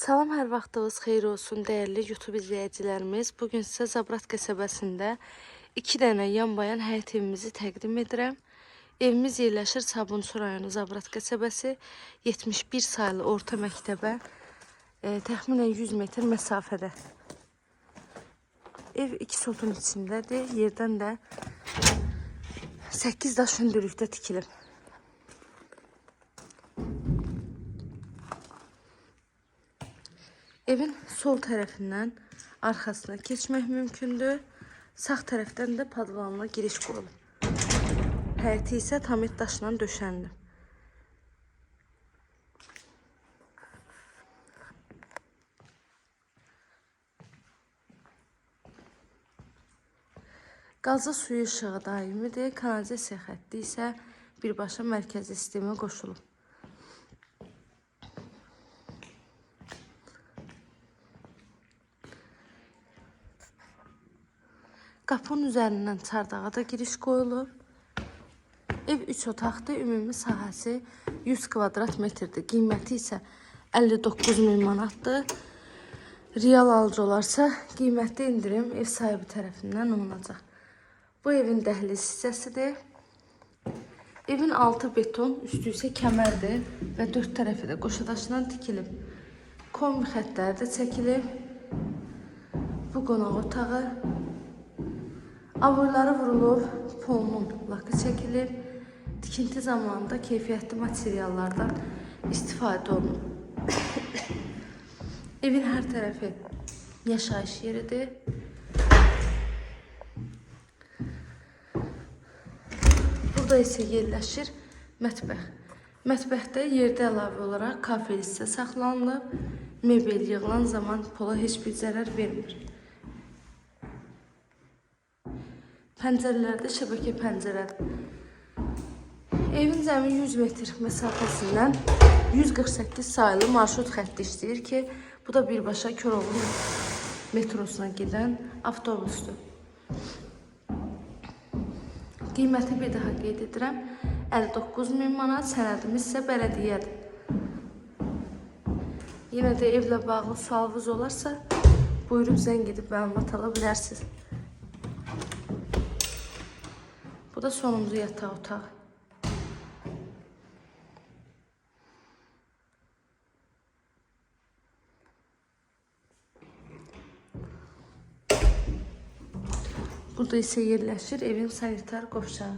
Salam, hər vaxtınız xeyir olsun dəyərli YouTube izləyicilərimiz. Bu gün sizə Zabrat qəsəbəsində 2 dənə yan-bayan həyət evimizi təqdim edirəm. Evimiz yerləşir Sabunçu rayonu Zabrat qəsəbəsi 71 saylı orta məktəbə e, təxminən 100 metr məsafədə. Ev 2 sotun içindədir. Yerdən də 8 daş hündürlükdə tikilib. Evin sol tərəfindən arxasına keçmək mümkündür. Sağ tərəfdən də padvanına giriş qoyulub. Həyəti isə tamit daşla döşəndir. Qazı suyu işığı daimidir. Kanalizasiya xətti isə birbaşa mərkəzi sistemə qoşulub. Qapının üzərindən çardağa da giriş qoyulub. Ev 3 otaqdır, ümumi sahəsi 100 kvadrat metrdir. Qiyməti isə 59 min manatdır. Real alıcı olarsa qiymətli indirim ev sahibi tərəfindən olunacaq. Bu evin dəhliz hissəsidir. Evin altı beton, üstü isə kəmərdir və dörd tərəfi də qoşadaşla tikilib. Kombi xəttləri də çəkilib. Bu qonaq otağı Avurları vurulub, polunun lakı çəkilir. Tikinti zamanında keyfiyyətli materiallardan istifadə olunur. Evin hər tərəfi yaşayış yeridir. Burada isə yerləşir mətbəx. Mətbəxdə yerdə əlavə olaraq kafe hissə saxlanılıb. Mebel yığılan zaman pola heç bir zərər vermir. Pəncərələrdə şəbəkə pəncərədir. Evin cəmi 100 metr məsafəsindən 148 sayılı marşrut xətti işləyir ki, bu da birbaşa Köroğlu metrosuna gedən avtobusdur. Qiyməti bir daha qeyd edirəm. 59 min manat, sənədimiz isə bələdiyyədir. Yenə də evlə bağlı sualınız olarsa, buyurub zəng edib məlumat ala bilərsiniz. Bu da sonuncu yataq otağı. Burada ise yerləşir evin sanitar qovşağı.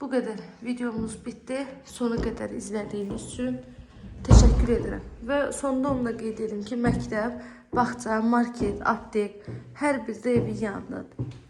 Bu qədər videomuz bitdi. Sona qədər izlədiyiniz üçün təşəkkür edirəm. Və sonda onu da qeyd edim ki, məktəb, bağça, market, aptek hər birdə evin yanındadır.